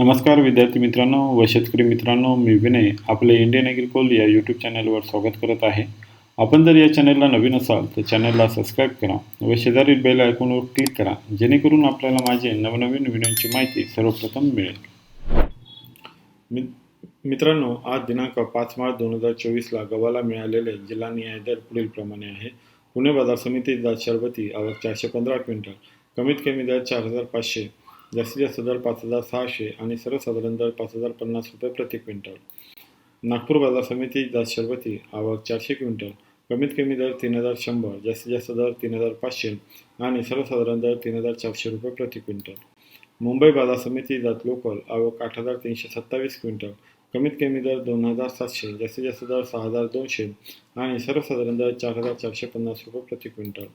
नमस्कार विद्यार्थी मित्रांनो व शेतकरी मित्रांनो मी विनय आपले इंडियन ॲग्रिकोल या यूट्यूब चॅनलवर स्वागत करत आहे. आपण जर या चॅनलला नवीन असाल तर चॅनलला सबस्क्राईब करा व शेजारील बेल आयकॉनवर क्लिक करा जेणेकरून आपल्याला माझे नवनवीन व्हिडिओची माहिती सर्वप्रथम मिळेल. मि मित्रांनो आज दिनांक पाच मार्च दोन हजार चोवीसला गव्हाला मिळालेले जिल्हा न्याय दर पुढीलप्रमाणे आहे. पुणे बाजार समिती जात शरबती आवक चारशे पंधरा क्विंटल कमीत कमी दर चार हजार पाचशे जास्तीत जास्त दर पाच हजार सहाशे आणि सर्वसाधारण दर पाच हजार पन्नास रुपये प्रति क्विंटल. नागपूर बाजार समिती जात शरबती आवक चारशे क्विंटल. कमीत कमी दर तीन हजार शंभर जास्तीत जास्त दर तीन हजार पाचशे आणि सर्वसाधारण दर तीन हजार चारशे रुपये प्रति क्विंटल. मुंबई बाजार समिती जात लोकल आवक आठ हजार तीनशे सत्तावीस क्विंटल. कमीत कमी दर दोन हजार सातशे जास्तीत जास्त दर सहा हजार दोनशे आणि सर्वसाधारण दर चार हजार चारशे पन्नास रुपये प्रति क्विंटल.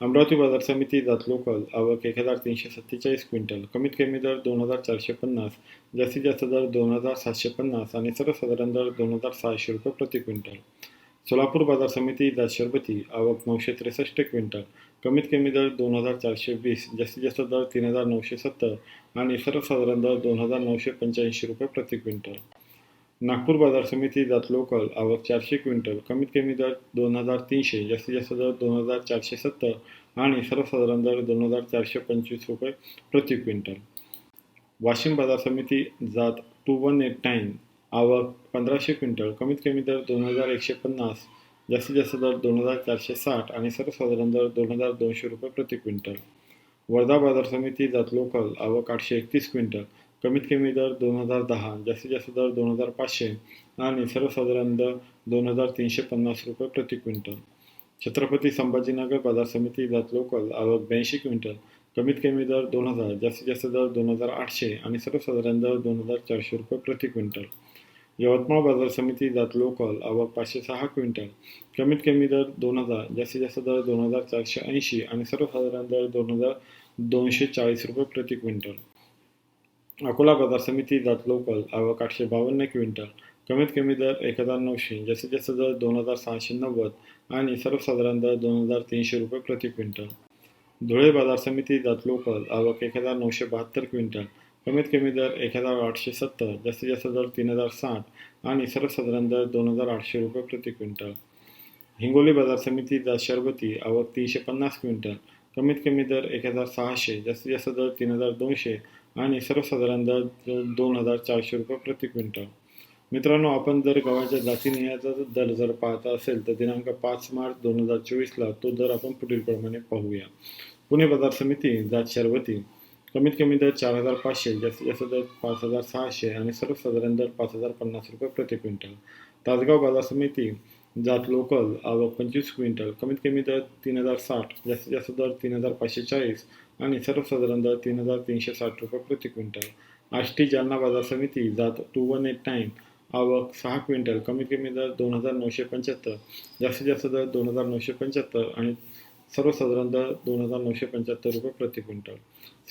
अमरावती बाजार समिती जात लोकल आवक एक हजार तीनशे सत्तेचाळीस क्विंटल. कमीत कमी दर दोन हजार चारशे पन्नास जास्तीत जास्त दर दोन हजार सातशे पन्नास आणि सर्वसाधारण दर दोन हजार सहाशे रुपये प्रति क्विंटल. सोलापूर बाजार समिती जात शरबती आवक नऊशे त्रेसष्ट क्विंटल. कमीत कमी दर दोन हजार चारशे वीस जास्तीत जास्त दर तीन हजार नऊशे सत्तर आणि सर्वसाधारण दर दोन हजार नऊशे पंच्याऐंशी रुपये प्रति क्विंटल. नागपूर बाजार समिती जात लोकल आवक चारशे क्विंटल कमीत कमी दर दोन हजार तीनशे जास्तीत जास्त दर दोन हजार चारशे सत्तर आणि सर्वसाधारण दर दोन हजार चारशे पंचवीस रुपये प्रति क्विंटल. वाशिम बाजार समिती जात टू वन एट नाईन आवक पंधराशे क्विंटल कमीत कमी दर दोन हजार एकशे पन्नास जास्तीत जास्त दर दोन हजार चारशे साठ आणि सर्वसाधारण दर दोन हजार दोनशे रुपये प्रति क्विंटल. वर्धा बाजार समिती जात लोकल आवक आठशे एकतीस क्विंटल कमीत कमी दर दोन हजार दहा जास्तीत जास्त दर दोन हजार पाचशे आणि सर्वसाधारण दर दोन हजार तीनशे पन्नास रुपये प्रति क्विंटल. छत्रपती संभाजीनगर बाजार समिती जात लोकल आवक ब्याऐंशी क्विंटल. कमीत कमी दर दोन हजार जास्तीत जास्त दर दोन हजार आठशे आणि सर्वसाधारण दर दोन हजार चारशे रुपये प्रति क्विंटल. यवतमाळ बाजार समिती जात लोकल आवक पाचशे सहा क्विंटल. कमीत कमी दर दोन हजार जास्तीत जास्त दर दोन हजार चारशे ऐंशी आणि सर्वसाधारण दर दोन हजार दोनशे चाळीस रुपये प्रति क्विंटल. अकोला बाजार समिती जात लोकल आवक आठशे बावन्न क्विंटल. कमीत कमी दर एक हजार नऊशे जास्तीत जास्त दर दोन हजार सहाशे नव्वद आणि सर्वसाधारण दर दोन हजार तीनशे रुपये प्रति क्विंटल. धुळे बाजार समिती जात लोकल आवक एक हजार नऊशे बहात्तर क्विंटल. कमीत कमी दर एक हजार आठशे सत्तर जास्तीत जास्त दर तीन हजार साठ आणि सर्वसाधारण दर दोन हजार आठशे रुपये प्रति क्विंटल. हिंगोली बाजार समिती जात शरबती आवक तीनशे पन्नास क्विंटल. कमीत कमी दर एक हजार सहाशे जास्तीत जास्त दर तीन हजार दोनशे आणि सर्वसाधारण दर दोन हजार चारशे रुपये प्रति क्विंटल. मित्रांनो आपण जर गव्हाच्या जातीनिहायचा दर जर पाहता असेल तर दिनांक पाच मार्च दोन हजार चोवीसला तो दर आपण पुढीलप्रमाणे पाहूया. पुणे बाजार समिती जात शर्वती. कमीत कमी दर चार हजार पाचशे जास्तीत जास्त दर पाच हजार सहाशे आणि सर्वसाधारण दर पाच हजार पन्नास रुपये प्रति क्विंटल. तासगाव बाजार समिती जात लोकल आवक पंचवीस क्विंटल कमीत कमी दर तीन हजार साठ जास्तीत जास्त दर तीन हजार पाचशे चाळीस आणि सर्वसाधारण दर तीन हजार तीनशे साठ रुपये प्रति क्विंटल. आष्टी जालना बाजार समिती जात टू वन एट नाईन आवक सहा क्विंटल कमीत कमी दर दोन हजार नऊशे पंच्याहत्तर जास्तीत जास्त दर दोन हजार नऊशे पंच्याहत्तर आणि सर्वसाधारण दर दोन हजार नऊशे पंच्याहत्तर रुपये प्रति क्विंटल.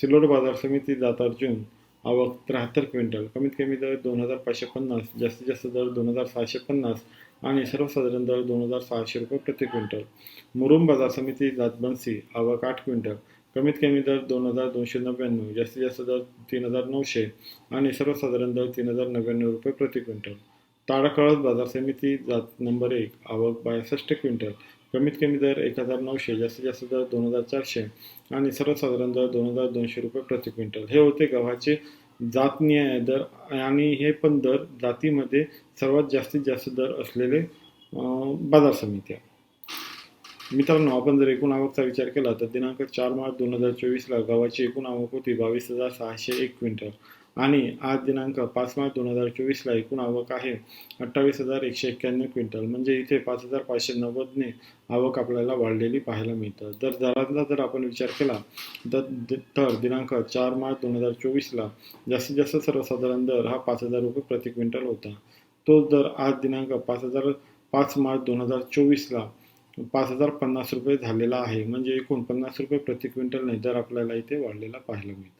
सिल्लोड बाजार समिती जात अर्जुन आवक त्र्याहत्तर क्विंटल कमीत कमी दर दोन हजार पाचशे पन्नास जास्तीत जास्त दर दोन हजार सहाशे पन्नास आणि सर्वसाधारण दर दोन हजार सहाशे रुपये प्रति क्विंटल. मुरुम बाजार समिती जातबंसी आवक आठ क्विंटल कमीत कमी दर दोन हजार दोनशे नव्याण्णव जास्तीत जास्त दर तीन हजार नऊशे आणि सर्वसाधारण दर तीन हजार नव्याण्णव रुपये प्रति क्विंटल. ताडकळस बाजार समिती जात नंबर एक आवक बासष्ट क्विंटल कमीत कमी दर एक हजार नऊशे जास्तीत जास्त दर दोन हजार चारशे आणि सर्वसाधारण दर दोन हजार दोनशे रुपये प्रति क्विंटल. हे होते गव्हाचे जातनीय दर आणि हे पण दर जातीमध्ये सर्वात जास्तीत जास्त दर असलेले बाजार समित्या. मित्रांनो आपण जर एकूण आवकचा विचार केला तर दिनांक चार मार्च दोन हजार चोवीसला गव्हाची एकूण आवक होती बावीस हजार सहाशे एक क्विंटल. आणि आज दिनांक पाच मार्च दोन हजार चोवीसला एकूण आवक आहे अठ्ठावीस हजार एकशे एक्क्याण्णव क्विंटल. म्हणजे इथे पाच हजार पाचशे नव्वदने आवक आपल्याला वाढलेली पाहायला मिळतं. जर दरांचा जर आपण विचार केला तर तर दिनांक चार मार्च दोन हजार चोवीसला जास्तीत जास्त सर्वसाधारण दर हा पाच हजार रुपये प्रति क्विंटल होता. तो दर आज दिनांक पाच हजार पाच मार्च दोन हजार चोवीसला पाच हजार पन्नास रुपये झालेला आहे. म्हणजे एकूण पन्नास रुपये प्रति क्विंटलने दर आपल्याला इथे वाढलेला पाहायला मिळतो.